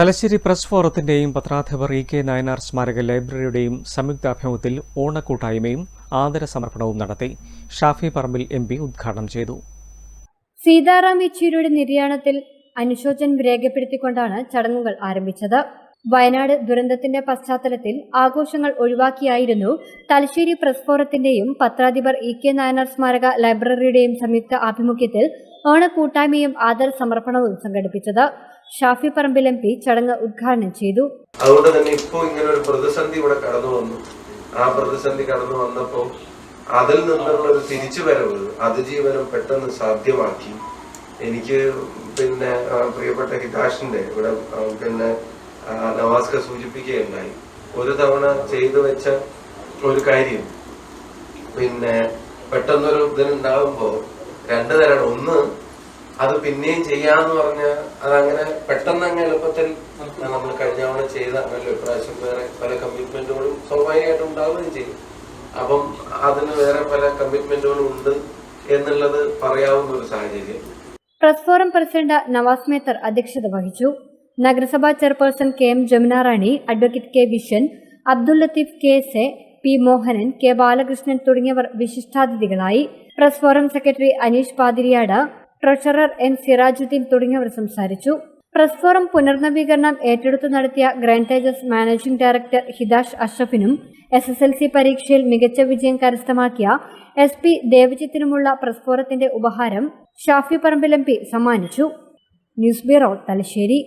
Thalassery press ഫോറത്തിന്റെയും പത്രാധിപർ E K Nayanar സ്മാരക ലൈബ്രറിയുടെയും സംയുക്താഭിമുഖത്തിൽ ഓണക്കൂട്ടായ്മയും ആദരസമർപ്പണവും നടത്തി ഷാഫി പറമ്പിൽ എം പി ഉദ്ഘാടനം ചെയ്തു. സീതാറാം യെച്ചൂരിയുടെ നിര്യാണത്തിൽ അനുശോചനം രേഖപ്പെടുത്തിക്കൊണ്ടാണ് ചടങ്ങുകൾ ആരംഭിച്ചത്. വയനാട് ദുരന്തത്തിന്റെ പശ്ചാത്തലത്തിൽ ആഘോഷങ്ങൾ ഒഴിവാക്കിയായിരുന്നു തലശ്ശേരി പ്രസ് ഫോറത്തിന്റെയും പത്രാധിപർ ഇ കെ നായനാർ സ്മാരക ലൈബ്രറിയുടെയും സംയുക്ത ആഭിമുഖ്യത്തിൽ ഓണക്കൂട്ടായ്മയും ആദര സമർപ്പണവും സംഘടിപ്പിച്ചത്. ഷാഫി പറമ്പിൽ എം പി ചടങ്ങ് ഉദ്ഘാടനം ചെയ്തു. അതുകൊണ്ട് തന്നെ ഇപ്പോ ഇങ്ങനെ ഒരു പ്രതിസന്ധി ഇവിടെ കടന്നു വന്നു. ആ പ്രതിസന്ധി കടന്നു വന്നപ്പോ അതിൽ നിന്നുള്ള ഒരു തിരിച്ചു തിരിച്ചുവരവ് അതിജീവനം പെട്ടെന്ന് സാധ്യമാക്കി. എനിക്ക് പിന്നെ പ്രിയപ്പെട്ട ഹിതാഷിന്റെ ഇവിടെ പിന്നെ നവാസ്ക സൂചിപ്പിക്കുകയുണ്ടായി. ഒരു തവണ ചെയ്തു വെച്ച ഒരു കാര്യം. പിന്നെ പെട്ടെന്നൊരു ഇതിനുണ്ടാകുമ്പോ രണ്ടു തരം. ഒന്ന് അത് പിന്നെയും ചെയ്യാന്ന് പറഞ്ഞാൽ അതങ്ങനെ പെട്ടെന്ന് അങ്ങ് എളുപ്പത്തിൽ നമ്മൾ കഴിഞ്ഞ തവണ ചെയ്ത അങ്ങനെ ഇപ്രാവശ്യം വേറെ പല കമ്മിറ്റ്മെന്റുകളും സ്വാഭാവികമായിട്ടും ഉണ്ടാവുകയും ചെയ്യും അപ്പം അതിന് വേറെ പല കമ്മിറ്റ്മെന്റുകളും ഉണ്ട് എന്നുള്ളത് പറയാവുന്ന ഒരു സാഹചര്യം. Press forum president Navas Methar അധ്യക്ഷത വഹിച്ചു. നഗരസഭാ chairperson K M Jamunarani advocate K Vishan Abdul Latheef K S A P Mohanan K Balakrishnan തുടങ്ങിയവർ വിശിഷ്ടാതിഥികളായി. Press forum secretary Aneesh Pathiriyad treasurer N Sirajuddeen തുടങ്ങിയവർ സംസാരിച്ചു. പ്രസ് ഫോറം പുനർനവീകരണം ഏറ്റെടുത്തു നടത്തിയ grand Thejas managing director Hidash അഷ്റഫിനും S S L C പരീക്ഷയിൽ മികച്ച വിജയം കരസ്ഥമാക്കിയ എസ് പി ദേവജിത്തിനുമുള്ള പ്രസ് ഫോറത്തിന്റെ ഉപഹാരം ഷാഫി പറമ്പിൽ എം പി സമ്മാനിച്ചു. News bureau Thalassery.